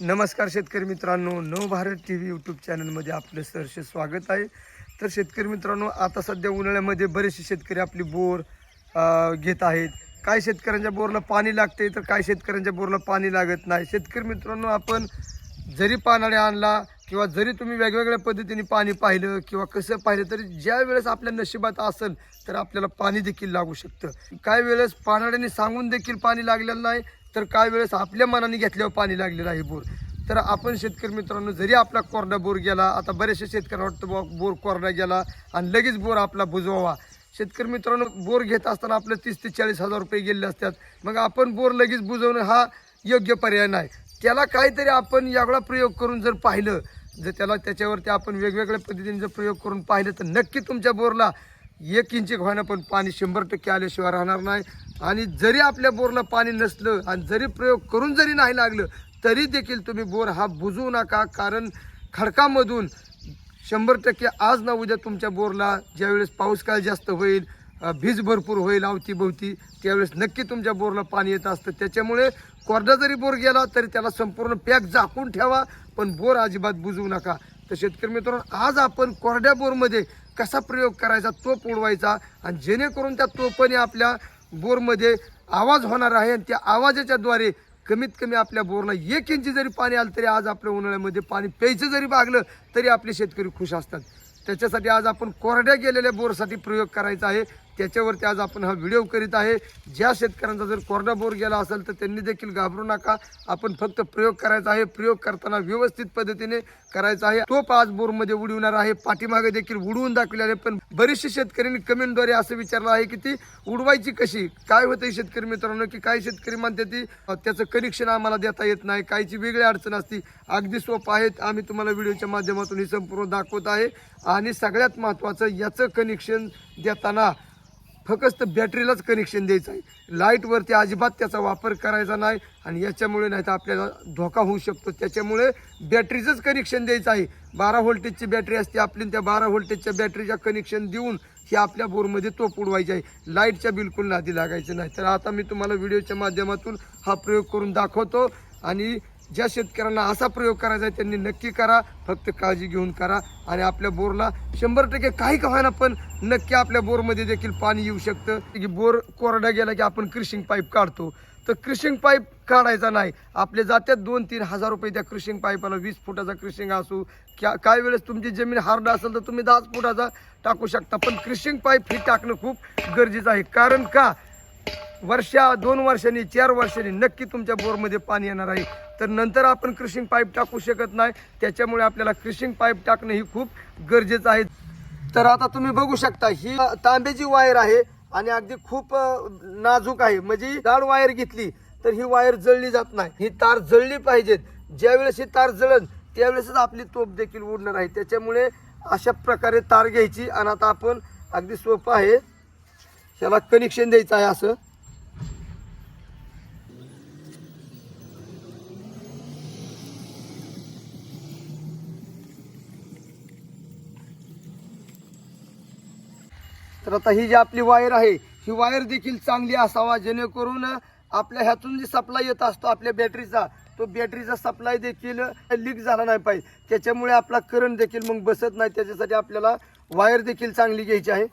नमस्कार शेतकरी मित्रांनो नव भारत टी व्ही यूट्यूब चॅनलमध्ये आपलं सरसे स्वागत आहे. तर शेतकरी मित्रांनो आता सध्या उन्हाळ्यामध्ये बरेचसे शेतकरी आपली बोर घेत आहेत. काय शेतकऱ्यांच्या बोरला पाणी लागते तर काय शेतकऱ्यांच्या बोरला पाणी लागत नाही. शेतकरी मित्रांनो आपण जरी पानाने आणला किंवा जरी तुम्ही वेगवेगळ्या पद्धतीने पाणी पाहिलं किंवा कसं पाहिलं तरी ज्या वेळेस आपल्या नशिबात असेल तर आपल्याला पाणी देखील लागू शकतं. काही वेळेस पानाड्याने सांगून देखील पाणी लागलेलं नाही तर काही वेळेस आपल्या मनाने घेतल्यावर पाणी लागलेलं आहे बोर. तर आपण शेतकरी मित्रांनो जरी आपला कोरडा बोर गेला आता बरेचसे शेतकऱ्यांना वाटतं बुवा बोर कोरडा गेला आणि लगेच बोर आपला बुजवावा. शेतकरी मित्रांनो बोर घेत असताना आपलं तीस ते चाळीस हजार रुपये गेले असतात. मग आपण बोर लगेच बुजवणं हा योग्य पर्याय नाही. त्याला काहीतरी आपण यागळा प्रयोग करून जर पाहिलं जर त्याला त्याच्यावरती आपण वेगवेगळ्या पद्धतीने जर प्रयोग करून पाहिलं तर नक्की तुमच्या बोरला एक इंची व्हायना पण पाणी शंभर टक्के आल्याशिवाय राहणार नाही. आणि जरी आपल्या बोरला पाणी नसलं आणि जरी प्रयोग करून जरी नाही लागलं तरी देखील तुम्ही बोर हा बुजवू नका. कारण खडकामधून शंभर टक्के आज ना उद्या तुमच्या बोरला ज्यावेळेस पाऊस काळ जास्त होईल भीज भरपूर होईल अवतीभोवती त्यावेळेस नक्की तुमच्या बोरला पाणी येत असतं. त्याच्यामुळे कोरडा जरी बोर गेला तरी त्याला संपूर्ण पॅक झाकून ठेवा पण बोर अजिबात बुजवू नका. तर शेतकरी मित्रांनो आज आपण कोरड्या बोरमध्ये कसा प्रयोग करायचा तोप उडवायचा आणि जेणेकरून त्या तोपाने आपल्या बोरमध्ये आवाज होणार आहे आणि त्या आवाजाच्या द्वारे कमीत कमी आपल्या बोरला एक इंची जरी पाणी आलं तरी आज आपल्या उन्हाळ्यामध्ये पाणी प्यायचं जरी भागलं तरी आपले शेतकरी खुश असतात. त्याच्यासाठी आज आपण कोरड्या गेलेल्या बोरसाठी प्रयोग करायचा आहे. त्याच्यावरती आज आपण हा व्हिडिओ करीत आहे. ज्या शेतकऱ्यांचा जर कोरडा बोर गेला असेल तर त्यांनी देखील घाबरू नका. आपण फक्त प्रयोग करायचा आहे. प्रयोग करताना व्यवस्थित पद्धतीने करायचा आहे. तो पाच बोरमध्ये उडवणार आहे. पाठीमागे देखील उडवून दाखवलेले आहे. पण बरेचसे शेतकऱ्यांनी कमेंटद्वारे असं विचारलं आहे की ती उडवायची कशी? काय होते शेतकरी मित्रांनो? की काही शेतकरी म्हणते ती त्याचं कनेक्शन आम्हाला देता येत नाही. काहीची वेगळी अडचण असती. अगदी सोपं आहेत आम्ही तुम्हाला व्हिडिओच्या माध्यमातून हे संपूर्ण दाखवत आहे. आणि सगळ्यात महत्त्वाचं याचं कनेक्शन देताना फक्त बॅटरीलाच कनेक्शन द्यायचं आहे. लाईटवरती अजिबात त्याचा वापर करायचा नाही आणि याच्यामुळे नाही तर आपल्याला धोका होऊ शकतो. त्याच्यामुळे बॅटरीचंच कनेक्शन द्यायचं आहे. बारा व्होल्टेजची बॅटरी असते आपली त्या बारा व्होल्टेजच्या बॅटरीच्या कनेक्शन देऊन हे आपल्या बोरमध्ये तो उडवायची आहे. लाईटच्या बिलकुल नादी लागायचं नाही. तर आता मी तुम्हाला व्हिडिओच्या माध्यमातून हा प्रयोग करून दाखवतो आणि ज्या शेतकऱ्यांना असा प्रयोग करायचा आहे त्यांनी नक्की करा. फक्त काळजी घेऊन करा. आणि आपल्या बोरला शंभर टक्के काही का व्हायना पण नक्की आपल्या बोरमध्ये देखील पाणी येऊ शकतं. की बोर कोरडा गेला की आपण क्रिशिंग पाईप काढतो. तर क्रिशिंग पाईप काढायचा नाही. आपले जात्यात दोन तीन हजार रुपये त्या क्रिशिंग पाईपाला वीस फुटाचा क्रिशिंग असू. क्या काही वेळेस तुमची जमीन हार्ड असेल तर तुम्ही दहाच फुटाचा टाकू शकता. पण क्रिशिंग पाईप हे टाकणं खूप गरजेचं आहे. कारण का? वर्षा दोन वर्षांनी चार वर्षांनी नक्की तुमच्या बोरमध्ये पाणी येणार आहे. तर नंतर आपण क्रिशिंग पाईप टाकू शकत नाही. त्याच्यामुळे आपल्याला क्रिशिंग पाईप टाकणं ही खूप गरजेचं आहे. तर आता तुम्ही बघू शकता ही तांब्याची वायर आहे आणि अगदी खूप नाजूक आहे. म्हणजे जाड वायर घेतली तर ही वायर जळली जात नाही. ही तार जळली पाहिजेत ज्यावेळेस ही तार जळन त्यावेळेसच आपली तोप देखील उडणार आहे. त्याच्यामुळे अशा प्रकारे तार घ्यायची आणि आता आपण अगदी सोपं आहे. ह्याला कनेक्शन द्यायचं आहे असं. तर आता ही जी आपली वायर आहे ही वायर देखील चांगली असावा जेणेकरून आपल्या ह्यातून जी सप्लाय येत असतो आपल्या बॅटरीचा तो बॅटरीचा सप्लाय देखील लीक झाला नाही पाहिजे. त्याच्यामुळे आपला करंट देखील मग बसत नाही. त्याच्यासाठी आपल्याला वायर देखील चांगली घ्यायची आहे.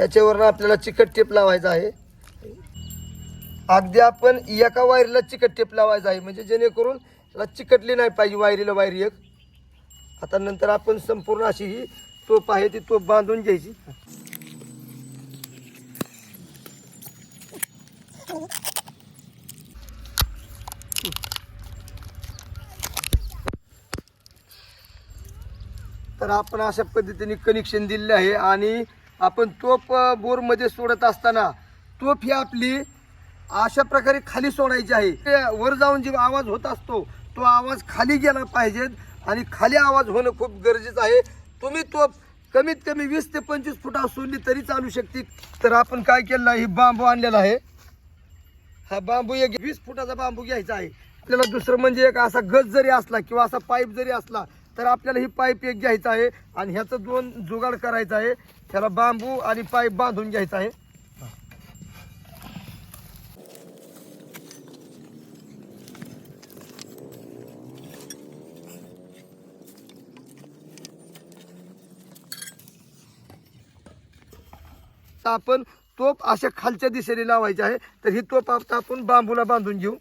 याच्यावरनं आपल्याला चिकट टेप लावायचा आहे. अगदी आपण एका वायरीला चिकट टेप लावायचा आहे. म्हणजे जेणेकरून त्याला चिकटली नाही पाहिजे वायरीला वायरी एक. आता नंतर आपण संपूर्ण अशी ही तोप आहे ती तोप बांधून घ्यायची. तर आपण अशा पद्धतीने कनेक्शन दिलेलं आहे आणि आपण तोप बोरमध्ये सोडत असताना तोप ही आपली अशा प्रकारे खाली सोडायची आहे. वर जाऊन जे आवाज होत असतो तो आवाज खाली गेला पाहिजेत आणि खाली आवाज होणं खूप गरजेचं आहे. तुम्ही तोप कमीत कमी वीस ते पंचवीस फुटा सोडली तरी चालू शकते. तर आपण काय केलं ही बांबू आणलेला आहे. हा बांबू एक वीस फुटाचा बांबू घ्यायचा आहे. आपल्याला दुसरं म्हणजे एक असा गज जरी असला किंवा असा पाईप जरी असला तर आपल्याला ही पाईप एक घ्यायचा आहे आणि ह्याचं दोन जुगाड करायचं आहे. त्याला बांबू आणि पाईप बांधून घ्यायचा आहे. आपण तोप अशा खालच्या दिशेने लावायचे आहे. तर ही तोप आता आपण बांबूला बांधून घेऊ.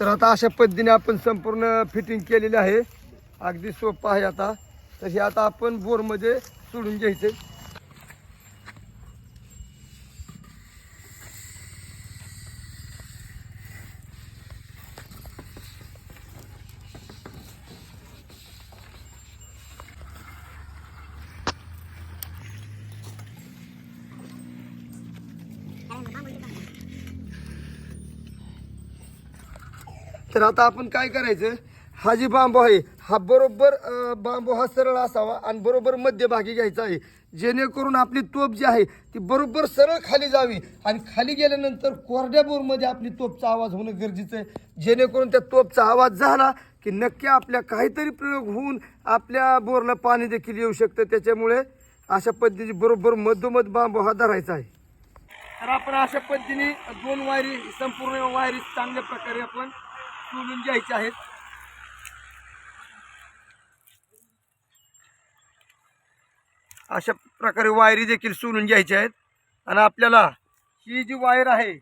तर आता अशा पद्धतीने आपण संपूर्ण फिटिंग केलेली आहे. अगदी सोपं आहे आता. तर हे आता आपण बोरमध्ये सोडून घ्यायचे. तर आता आपण काय करायचं? हा जी बांबू आहे हा बरोबर बांबू हा सरळ असावा आणि बरोबर मध्यभागी घ्यायचा आहे. जेणेकरून आपली तोप जी आहे ती बरोबर सरळ खाली जावी आणि खाली गेल्यानंतर कोरड्या बोरमध्ये आपली तोपचा आवाज होणं गरजेचं आहे. जेणेकरून त्या तोपचा आवाज झाला की नक्की आपल्या काहीतरी प्रयोग होऊन आपल्या बोरला पाणी देखील येऊ शकतं. त्याच्यामुळे अशा पद्धतीने बरोबर मधोमध बांबू हा धरायचा आहे. तर आपण अशा पद्धतीने दोन वायरी संपूर्ण वायरी चांगल्या प्रकारे आपण सोलून घ्यायच्या आहेत. अशा प्रकारे वायरी देखील सोडून घ्यायच्या आहेत. आणि आपल्याला ही जी वायर आहे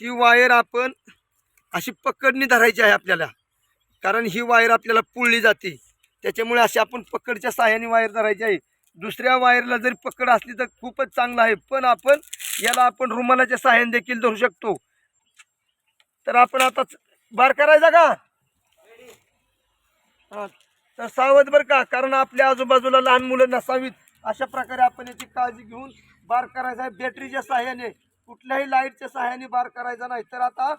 ही वायर आपण अशी पकडणी धरायची आहे आपल्याला. कारण ही वायर आपल्याला पुळली जाते. त्याच्यामुळे अशी आपण पकडच्या साह्याने वायर धरायची आहे. दुसऱ्या वायरला जरी पकड असली तर खूपच चांगलं आहे. पण आपण याला आपण रुमालाच्या सहाय्याने देखील धरू शकतो. तर आपण आता बार करायचा का? हा तर सावध बरं का कारण आपल्या आजूबाजूला लहान मुलं नसावीत. अशा प्रकारे आपण याची काळजी घेऊन बार करायचा आहे. बॅटरीच्या सहाय्याने कुठल्याही लाईटच्या सहाय्याने बार करायचा नाही. तर आता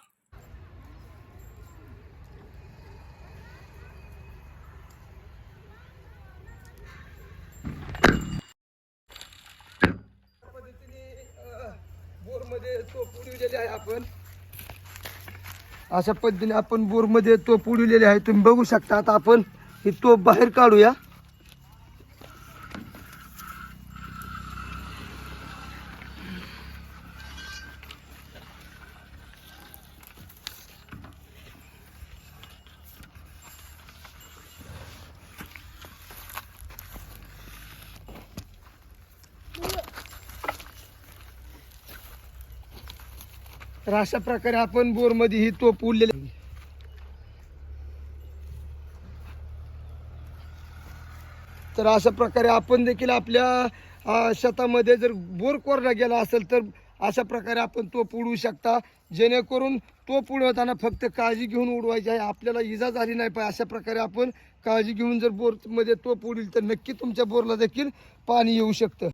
पद्धतीने बोरमध्ये तो उडविलेले आहे आपण. अशा पद्धतीने आपण बोरमध्ये तोप उडविलेले आहे. तुम्ही बघू शकता आता आपण ही तोप बाहेर काढूया. तर अशा प्रकारे आपण बोरमध्ये ही तोप उरलेली तर अशा प्रकारे आपण देखील आपल्या शेतामध्ये जर बोर कोरडा गेला असेल तर अशा प्रकारे आपण तोप उडवू शकता. जेणेकरून तोप उडवताना फक्त काळजी घेऊन उडवायची आहे. आपल्याला इजा झाली नाही पाहिजे. अशा प्रकारे आपण काळजी घेऊन जर बोरमध्ये तोप उडील तर नक्की तुमच्या बोरला देखील पाणी येऊ शकतं.